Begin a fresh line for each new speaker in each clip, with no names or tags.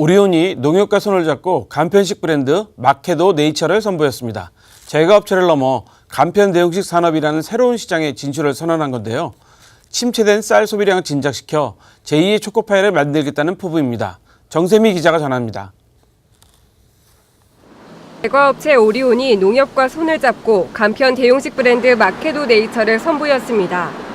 오리온이 농협과 손을 잡고 간편식 브랜드 마케도 네이처를 선보였습니다. 제과업체를 넘어 간편 대용식 산업이라는 새로운 시장에 진출을 선언한 건데요. 침체된 쌀 소비량을 진작시켜 제2의 초코파이를 만들겠다는 포부입니다. 정세미 기자가 전합니다.
제과업체 오리온이 농협과 손을 잡고 간편 대용식 브랜드 마케도 네이처를 선보였습니다.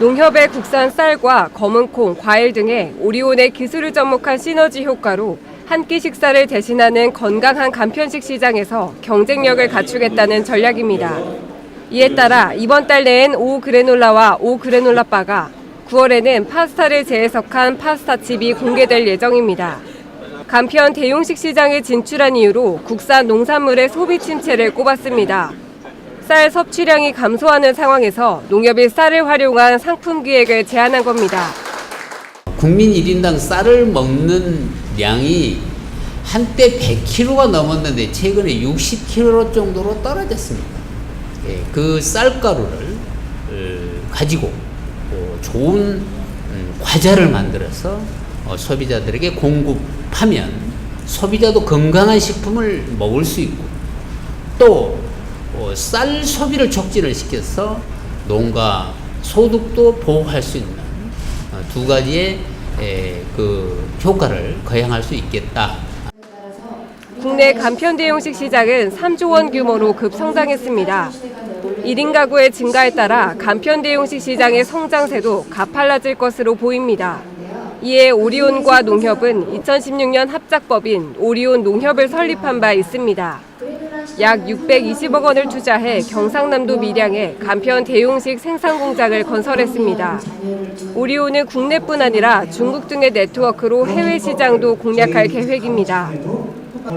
농협의 국산 쌀과 검은콩, 과일 등의 오리온의 기술을 접목한 시너지 효과로 한 끼 식사를 대신하는 건강한 간편식 시장에서 경쟁력을 갖추겠다는 전략입니다. 이에 따라 이번 달 내엔 오 그래놀라와 오 그래놀라 바가 9월에는 파스타를 재해석한 파스타칩이 공개될 예정입니다. 간편 대용식 시장에 진출한 이유로 국산 농산물의 소비 침체를 꼽았습니다. 쌀 섭취량이 감소하는 상황에서 농협이 쌀을 활용한 상품 기획을 제안한 겁니다.
국민 1인당 쌀을 먹는 양이 한때 100kg가 넘었는데 최근에 60kg 정도로 떨어졌습니다. 예, 그 쌀가루를 어, 가지고 어, 좋은 음, 과자를 만들어서 어, 소비자들에게 공급하면 소비자도 건강한 식품을 먹을 수 있고 또 어, 쌀 소비를 촉진을 시켜서 농가 소득도 보호할 수 있는 어, 두 가지의 에, 그 효과를 거행할 수 있겠다.
국내 간편 대용식 시장은 3조 원 규모로 급성장했습니다. 1인 가구의 증가에 따라 간편 대용식 시장의 성장세도 가팔라질 것으로 보입니다. 이에 오리온과 농협은 2016년 합작법인 오리온 농협을 설립한 바 있습니다. 약 620억 원을 투자해 경상남도 밀양에 간편 대용식 생산 공장을 건설했습니다. 오리온은 국내뿐 아니라 중국 등의 네트워크로 해외 시장도 공략할 계획입니다.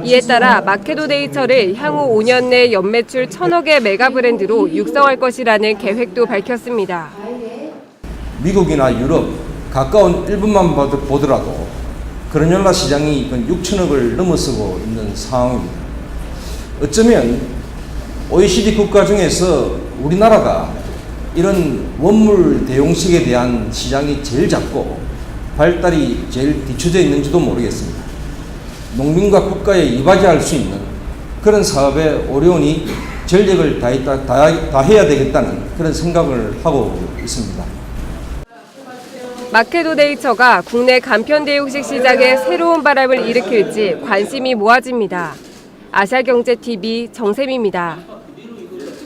이에 따라 마케도 네이처를 향후 5년 내 연매출 1천억의 메가 브랜드로 육성할 것이라는 계획도 밝혔습니다.
미국이나 유럽 가까운 일본만 보더라도 그라놀라 시장이 6천억을 넘어서고 있는 상황입니다. 어쩌면 OECD 국가 중에서 우리나라가 이런 원물 대용식에 대한 시장이 제일 작고 발달이 제일 뒤처져 있는지도 모르겠습니다. 농민과 국가에 이바지할 수 있는 그런 사업에 오리온이 전력을 다했다, 다, 다 해야 되겠다는 그런 생각을 하고 있습니다.
마케도 네이처가 국내 간편 대용식 시장에 새로운 바람을 일으킬지 관심이 모아집니다. 아시아경제TV 정샘입니다.